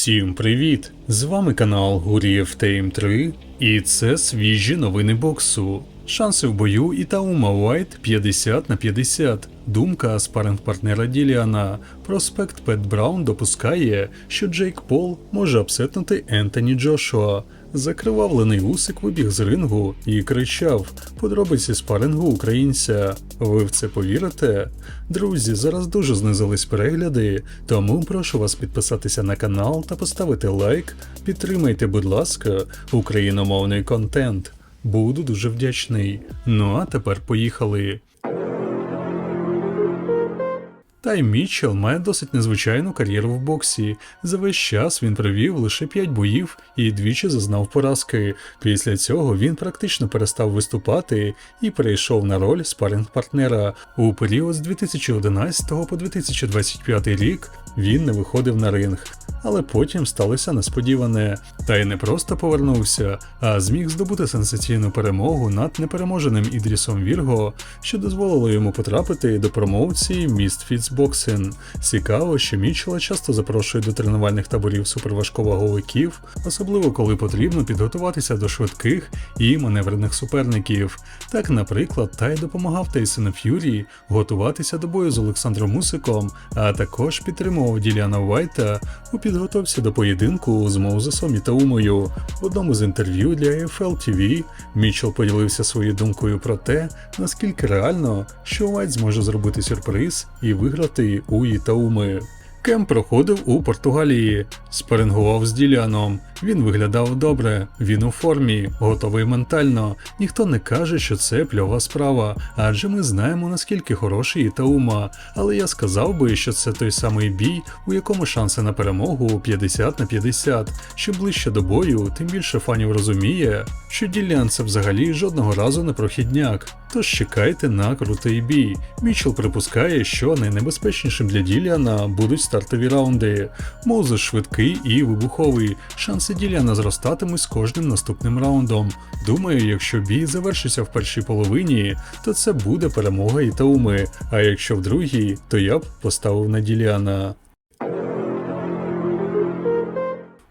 Всім привіт! З вами канал Гурієв Тейм 3 і це свіжі новини боксу. Шанси в бою і Таума Уайт 50 на 50. Думка спаринг-партнера Діліана. Проспект Пет Браун допускає, що Джейк Пол може обсетнути Ентоні Джошуа. Закривавлений усик вибіг з рингу і кричав: Подробиці спарингу українця. Ви в це повірите? Друзі, зараз дуже знизились перегляди, тому прошу вас підписатися на канал та поставити лайк. Підтримайте, будь ласка, україномовний контент. Буду дуже вдячний. Ну а тепер поїхали. Тай Мітчелл має досить незвичайну кар'єру в боксі. За весь час він провів лише 5 боїв і двічі зазнав поразки. Після цього він практично перестав виступати і перейшов на роль спаринг-партнера. У період з 2011 по 2025 рік він не виходив на ринг. Але потім сталося несподіване. Та й не просто повернувся, а зміг здобути сенсаційну перемогу над непереможеним Ідрісом Вірго, що дозволило йому потрапити до промоуції Misfits Boxing. Цікаво, що Мічела часто запрошує до тренувальних таборів суперважковаговиків, особливо коли потрібно підготуватися до швидких і маневрених суперників. Так, наприклад, Тай допомагав Тейсону Ф'юрі готуватися до бою з Олександром Мусиком, а також підтримував Діліана Вайта у підготовці до поєдинку з Моузесом і Таумою. В одному з інтерв'ю для AFL TV Мічел поділився своєю думкою про те, наскільки реально, що Вайт зможе зробити сюрприз і виграти у Ітауми. Кем проходив у Португалії, спарингував з Діляном. Він виглядав добре, він у формі, готовий ментально. Ніхто не каже, що це пльова справа, адже ми знаємо наскільки хороший Ітаума. Але я сказав би, що це той самий бій, у якому шанси на перемогу 50 на 50. Що ближче до бою, тим більше фанів розуміє, що Ділян це взагалі жодного разу не прохідняк. Тож чекайте на крутий бій. Мічел припускає, що найнебезпечнішим для Діліана будуть стартові раунди. Моузес швидкий і вибуховий. Шанси Діліана зростатимуть з кожним наступним раундом. Думаю, якщо бій завершиться в першій половині, то це буде перемога Ітауми. А якщо в другій, то я б поставив на Діліана.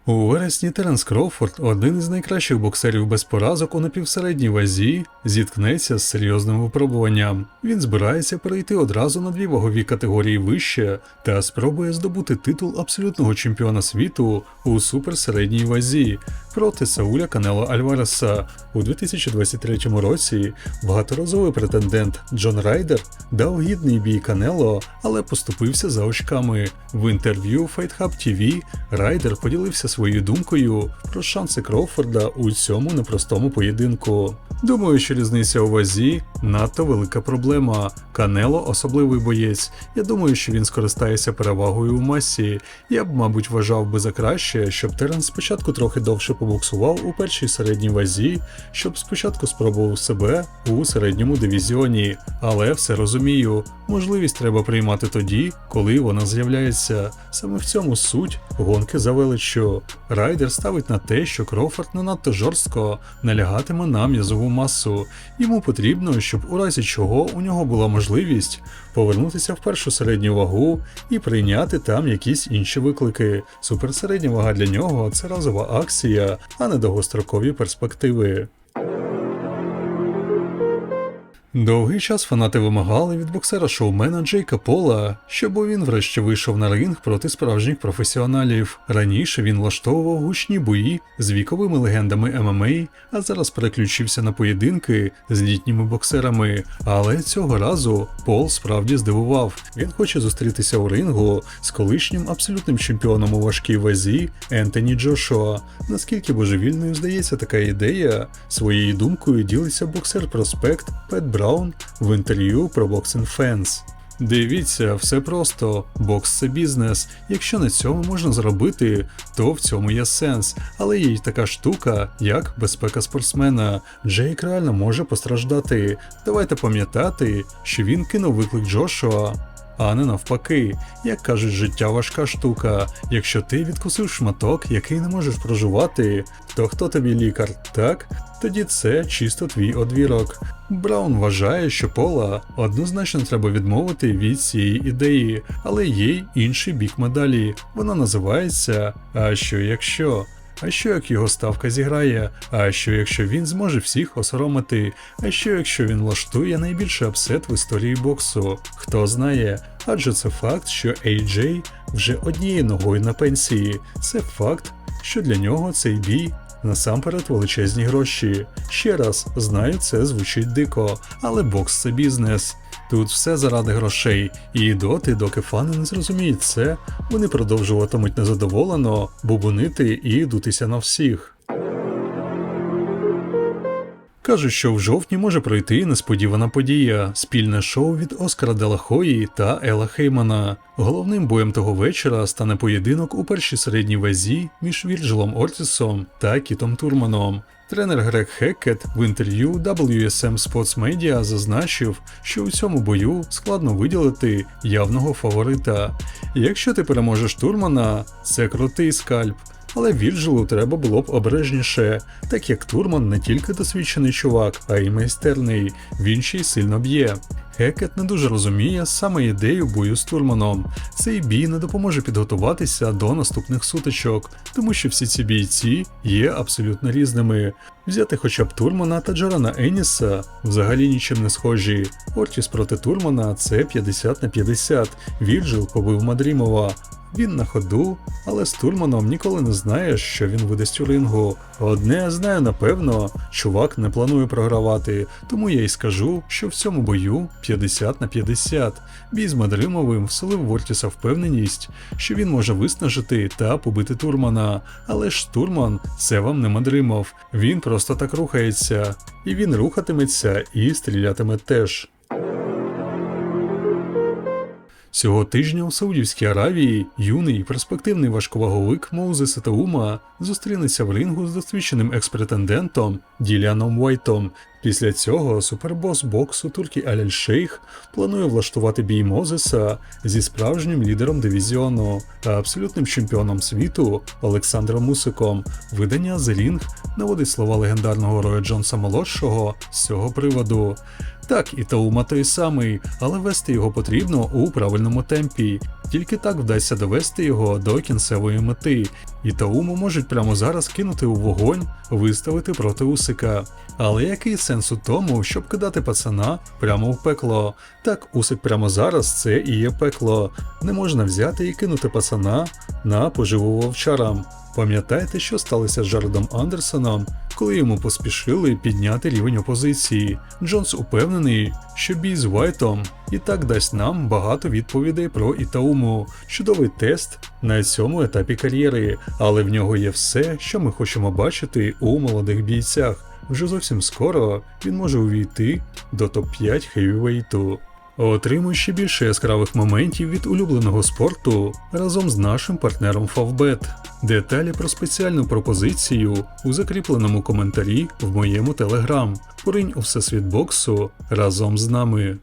У вересні Теренс Кроуфорд, один із найкращих боксерів без поразок у напівсередній вазі, зіткнеться з серйозним випробуванням. Він збирається перейти одразу на дві вагові категорії вище та спробує здобути титул абсолютного чемпіона світу у суперсередній вазі проти Сауля Канело Альвареса. У 2023 році багаторазовий претендент Джон Райдер дав гідний бій Канело, але поступився за очками. В інтерв'ю Fight Hub TV Райдер поділився своєю думкою про шанси Кроуфорда у цьому непростому поєдинку. Думаю, що різниця у вазі надто велика проблема. Канело особливий боєць. Я думаю, що він скористається перевагою у масі. Я б, мабуть, вважав би за краще, щоб Теренс спочатку трохи довше побоксував у першій середній вазі, щоб спочатку спробував себе у середньому дивізіоні. Але все розумію, можливість треба приймати тоді, коли вона з'являється. Саме в цьому суть гонки за величчю. Райдер ставить на те, що Крофорд не надто жорстко налягатиме на м'язову масу. Йому потрібно, щоб у разі чого у нього була можливість повернутися в першу середню вагу і прийняти там якісь інші виклики. Суперсередня вага для нього це разова акція, а не довгострокові перспективи. Довгий час фанати вимагали від боксера-шоумена Джейка Пола, щоб він врешті вийшов на ринг проти справжніх професіоналів. Раніше він влаштовував гучні бої з віковими легендами ММА, а зараз переключився на поєдинки з літніми боксерами. Але цього разу Пол справді здивував. Він хоче зустрітися у рингу з колишнім абсолютним чемпіоном у важкій вазі Ентоні Джошуа. Наскільки божевільною здається така ідея, своєю думкою ділиться боксер Проспект Пет Браун в інтерв'ю про Boxing Fans. Дивіться, все просто. Бокс це бізнес. Якщо на цьому можна заробити, то в цьому є сенс. Але є й така штука, як безпека спортсмена. Джейк реально може постраждати. Давайте пам'ятати, що він кинув виклик Джошуа. А не навпаки. Як кажуть, життя важка штука. Якщо ти відкусив шматок, який не можеш проживати, то хто тобі лікар, так? Тоді це чисто твій одвірок. Браун вважає, що Пола однозначно треба відмовити від цієї ідеї, але є й інший бік медалі. Вона називається А що якщо? А що як його ставка зіграє? А що якщо він зможе всіх осоромити? А що якщо він влаштує найбільший апсет в історії боксу? Хто знає? Адже це факт, що AJ вже однією ногою на пенсії. Це факт, що для нього цей бій насамперед величезні гроші. Ще раз, знаю, це звучить дико, але бокс це бізнес. Тут все заради грошей, і доти, доки фани не зрозуміють це, вони продовжуватимуть незадоволено бубонити і дутися на всіх. Кажуть, що в жовтні може пройти несподівана подія спільне шоу від Оскара Делахої та Ела Хеймана. Головним боєм того вечора стане поєдинок у першій середній вазі між Вірджилом Ортісом та Кітом Турманом. Тренер Грег Хеккет в інтерв'ю WSM Sports Media зазначив, що у цьому бою складно виділити явного фаворита. Якщо ти переможеш Турмана, це крутий скальп. Але Вірджилу треба було б обережніше, так як Турман не тільки досвідчений чувак, а й майстерний, він ще й сильно б'є. Хекет не дуже розуміє саме ідею бою з Турманом. Цей бій не допоможе підготуватися до наступних сутичок, тому що всі ці бійці є абсолютно різними. Взяти хоча б Турмана та Джорана Еніса взагалі нічим не схожі. Ортіс проти Турмана це 50 на 50. Вірджил побив Мадрімова. Він на ходу, але з Турманом ніколи не знаєш, що він видасть у рингу. Одне знаю напевно, чувак не планує програвати, тому я й скажу, що в цьому бою 50 на 50. Бій з Мадримовим вселив Вортіса впевненість, що він може виснажити та побити Турмана. Але ж Турман це вам не Мадримов. Він просто так рухається, і він рухатиметься і стрілятиме теж. Цього тижня у Саудівській Аравії юний і перспективний важковаговик Моузес Етаума зустрінеться в рингу з досвідченим експретендентом Діліаном Уайтом. Після цього супербос боксу Туркі Аляль Шейх планує влаштувати бій Мозеса зі справжнім лідером дивізіону та абсолютним чемпіоном світу Олександром Мусиком. Видання The Ring наводить слова легендарного Роя Джонса молодшого з цього приводу. Так, і Таума той самий, але вести його потрібно у правильному темпі. Тільки так вдасться довести його до кінцевої мети, і Тауму можуть прямо зараз кинути у вогонь, виставити проти Усика. Але який сенс у тому, щоб кидати пацана прямо в пекло? Так, Усик прямо зараз це і є пекло. Не можна взяти і кинути пацана на поживу вовчарам. Пам'ятаєте, що сталося з Джаредом Андерсоном, коли йому поспішили підняти рівень опозиції? Джонс упевнений, що бій з Вайтом і так дасть нам багато відповідей про Ітауму. Чудовий тест на цьому етапі кар'єри, але в нього є все, що ми хочемо бачити у молодих бійцях. Вже зовсім скоро він може увійти до топ-5 хевівейту. Отримуй ще більше яскравих моментів від улюбленого спорту разом з нашим партнером Favbet. Деталі про спеціальну пропозицію у закріпленому коментарі в моєму телеграм. Поринь у всесвіт боксу разом з нами.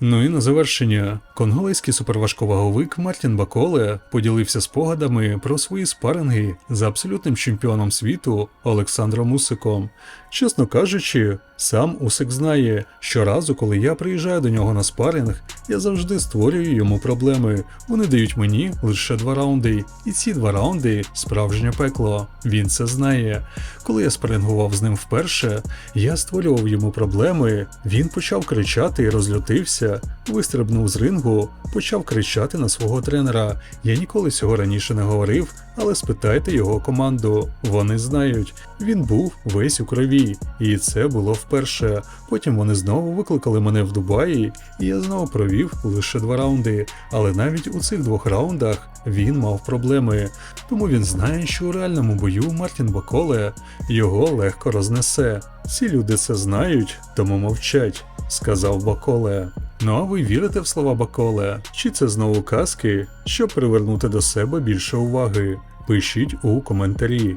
Ну і на завершення, конголезький суперважковаговик Мартін Баколе поділився спогадами про свої спаринги з абсолютним чемпіоном світу Олександром Усиком. Чесно кажучи, сам Усик знає, що разу, коли я приїжджаю до нього на спаринг, я завжди створюю йому проблеми. Вони дають мені лише два раунди, і ці два раунди справжнє пекло. Він це знає. Коли я спарингував з ним вперше, я створював йому проблеми. Він почав кричати і розлютився, вистрибнув з рингу, почав кричати на свого тренера. Я ніколи цього раніше не говорив, але спитайте його команду. Вони знають. Він був весь у крові, і це було вперше. Потім вони знову викликали мене в Дубаї, і я знову провів лише два раунди. Але навіть у цих двох раундах він мав проблеми. Тому він знає, що у реальному бою Мартін Баколе його легко рознесе. Ці люди це знають, тому мовчать, сказав Баколе. Ну а ви вірите в слова Баколе? Чи це знову казки, щоб привернути до себе більше уваги? Пишіть у коментарі.